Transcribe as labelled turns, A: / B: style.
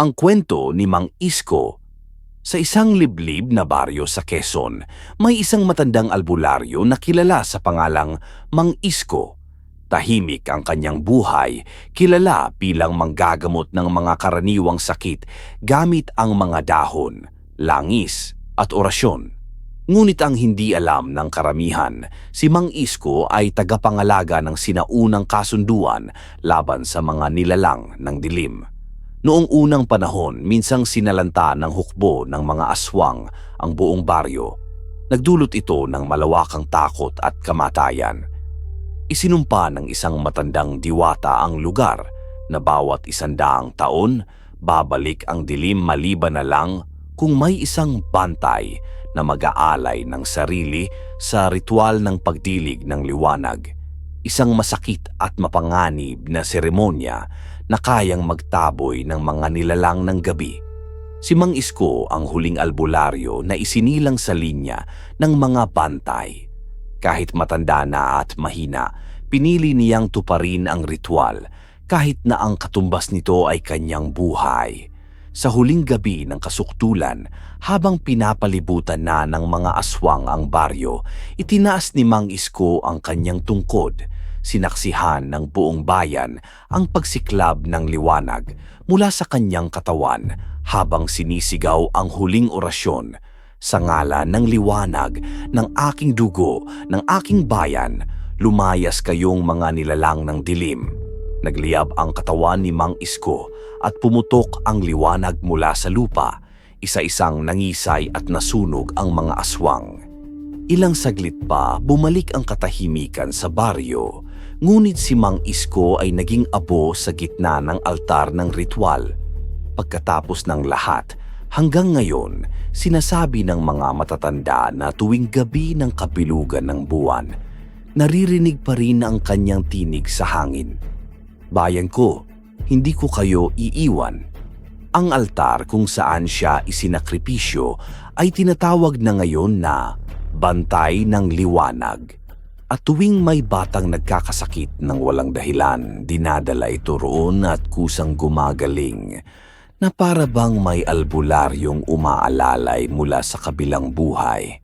A: Ang kwento ni Mang Isko sa isang liblib na baryo sa Quezon, may isang matandang albularyo na kilala sa pangalang Mang Isko. Tahimik ang kanyang buhay, kilala bilang manggagamot ng mga karaniwang sakit gamit ang mga dahon, langis at orasyon. Ngunit ang hindi alam ng karamihan, si Mang Isko ay tagapangalaga ng sinaunang kasunduan laban sa mga nilalang ng dilim. Noong unang panahon, minsang sinalanta ng hukbo ng mga aswang ang buong baryo. Nagdulot ito ng malawakang takot at kamatayan. Isinumpa ng isang matandang diwata ang lugar na bawat isandaang taon, babalik ang dilim maliban na lang kung may isang bantay na mag-aalay ng sarili sa ritual ng pagdilig ng liwanag. Isang masakit at mapanganib na seremonya na kayang magtaboy ng mga nilalang ng gabi. Si Mang Isko ang huling albularyo na isinilang sa linya ng mga bantay. Kahit matanda na at mahina, pinili niyang tuparin ang ritual kahit na ang katumbas nito ay kanyang buhay. Sa huling gabi ng kasuktulan, habang pinapalibutan na ng mga aswang ang baryo, itinaas ni Mang Isko ang kanyang tungkod sinaksihan ng buong bayan ang pagsiklab ng liwanag mula sa kanyang katawan habang sinisigaw ang huling orasyon sa ngalan ng liwanag ng aking dugo, ng aking bayan, lumayas kayong mga nilalang ng dilim. Nagliyab ang katawan ni Mang Isko at pumutok ang liwanag mula sa lupa. Isa-isang nangisay at nasunog ang mga aswang. Ilang saglit pa, bumalik ang katahimikan sa baryo. Ngunit si Mang Isko ay naging abo sa gitna ng altar ng ritual. Pagkatapos ng lahat, hanggang ngayon, sinasabi ng mga matatanda na tuwing gabi ng kapilugan ng buwan, naririnig pa rin ang kanyang tinig sa hangin. Bayan ko, hindi ko kayo iiwan. Ang altar kung saan siya isinakripisyo ay tinatawag na ngayon na Bantay ng Liwanag. At tuwing may batang nagkakasakit ng walang dahilan, dinadala ito roon at kusang gumagaling na para bang may albularyong umaalalay mula sa kabilang buhay.